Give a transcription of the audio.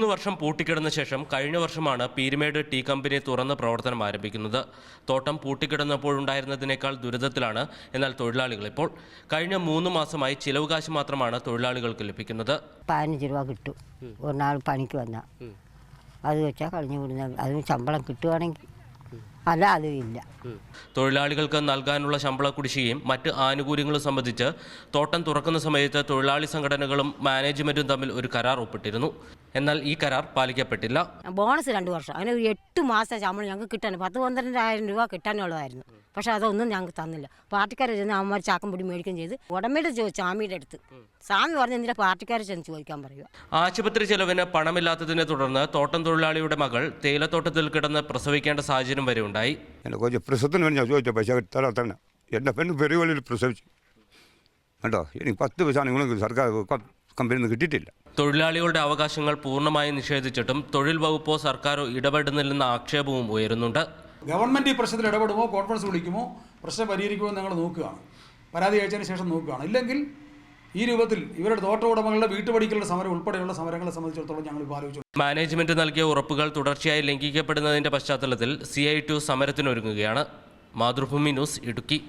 മൂന്ന് വർഷം പൂട്ടിക്കിടന്ന ശേഷം കഴിഞ്ഞ വർഷമാണ് പീരുമേട് ടീ കമ്പനി തുറന്ന് പ്രവർത്തനം ആരംഭിക്കുന്നത്. തോട്ടം പൂട്ടിക്കിടന്നപ്പോഴുണ്ടായിരുന്നതിനേക്കാൾ ദുരിതത്തിലാണ് എന്നാൽ തൊഴിലാളികൾ ഇപ്പോൾ. കഴിഞ്ഞ മൂന്ന് മാസമായി ചിലവ് കാശ് മാത്രമാണ് തൊഴിലാളികൾക്ക് ലഭിക്കുന്നത്. പതിനഞ്ച് രൂപ കിട്ടും. ഒരു നാൾ പണിക്ക് വന്നാൽ അത് വെച്ചാൽ കളഞ്ഞു വിടുന്ന അതിന് ശമ്പളം കിട്ടുവാണെങ്കിൽ. അല്ല അതും ഇല്ല. തൊഴിലാളികൾക്ക് നൽകാനുള്ള ശമ്പള കുടിശ്ശികയും മറ്റ് ആനുകൂല്യങ്ങളും സംബന്ധിച്ച് തോട്ടം തുറക്കുന്ന സമയത്ത് തൊഴിലാളി സംഘടനകളും മാനേജ്മെന്റും തമ്മിൽ ഒരു കരാർ ഒപ്പിട്ടിരുന്നു. എന്നാൽ ഈ കരാർ പാലിക്കപ്പെട്ടില്ല. ബോണസ് രണ്ട് വർഷം. അങ്ങനെ ഒരു എട്ട് മാസം ശമ്പളം ഞങ്ങൾക്ക് കിട്ടാൻ പത്ത് പന്ത്രണ്ടായിരം രൂപ കിട്ടാനുള്ളതായിരുന്നു. പക്ഷെ അതൊന്നും ഞങ്ങൾക്ക് തന്നില്ല. പാർട്ടിക്കാരെ ചെന്ന് അമ്മമാർ ചാക്കം പിടി മേടിക്കുകയും ചെയ്ത് ഉടമയുടെ സ്വാമിയുടെ അടുത്ത്. സ്വാമി പറഞ്ഞ് എന്തിനാ പാർട്ടിക്കാരെ ചെന്ന് ചോദിക്കാൻ പറയുക? ആശുപത്രി ചെലവിന് പണമില്ലാത്തതിനെ തുടർന്ന് തോട്ടം തൊഴിലാളിയുടെ മകൾ തേയിലത്തോട്ടത്തിൽ കിടന്ന് പ്രസവിക്കേണ്ട സാഹചര്യം വരെ ഉണ്ടായി. എന്റെ കൊച്ചു പ്രസവത്തിന് വേണ്ടി ഞാൻ ചോദിച്ച പൈസ തരാ തന്നെ എന്റെ പെണ്ണ് പെരുവള്ളിയിൽ പ്രസവിച്ചു. കേട്ടോ എനിക്ക് പത്ത് പൈസ നിങ്ങൾക്ക് സർക്കാർ കമ്പനിയിൽ നിന്ന് കിട്ടിയിട്ടില്ല. തൊഴിലാളികളുടെ അവകാശങ്ങൾ പൂർണമായും നിഷേധിച്ചിട്ടും തൊഴിൽ വകുപ്പോ സർക്കാരോ ഇടപെടുന്നില്ലെന്ന ആക്ഷേപവും ഉയരുന്നുണ്ട്. ഗവൺമെന്റ് ഈ പ്രശ്നത്തിൽ ഇടപെടുമോ കോൺഫറൻസ് വിളിക്കുമോ പ്രശ്നം പരിഹരിക്കുമോ എന്ന് ഞങ്ങൾ നോക്കുകയാണ്. പരാതി അയച്ചതിന് ശേഷം നോക്കുകയാണ്. ഇല്ലെങ്കിൽ ഈ രൂപത്തിൽ ഇവരുടെ തോട്ട ഉടമകളുടെ വീട്ടുപടിക്കലുള്ള സമരം ഉൾപ്പെടെയുള്ള സമരങ്ങളെ സംബന്ധിച്ചിടത്തോളം ഞങ്ങൾ ഇപ്പോൾ ആലോചിച്ചു. മാനേജ്മെന്റ് നൽകിയ ഉറപ്പുകൾ തുടർച്ചയായി ലംഘിക്കപ്പെടുന്നതിന്റെ പശ്ചാത്തലത്തിൽ സി ഐ ടു സമരത്തിനൊരുങ്ങുകയാണ്. മാതൃഭൂമി ന്യൂസ് ഇടുക്കി.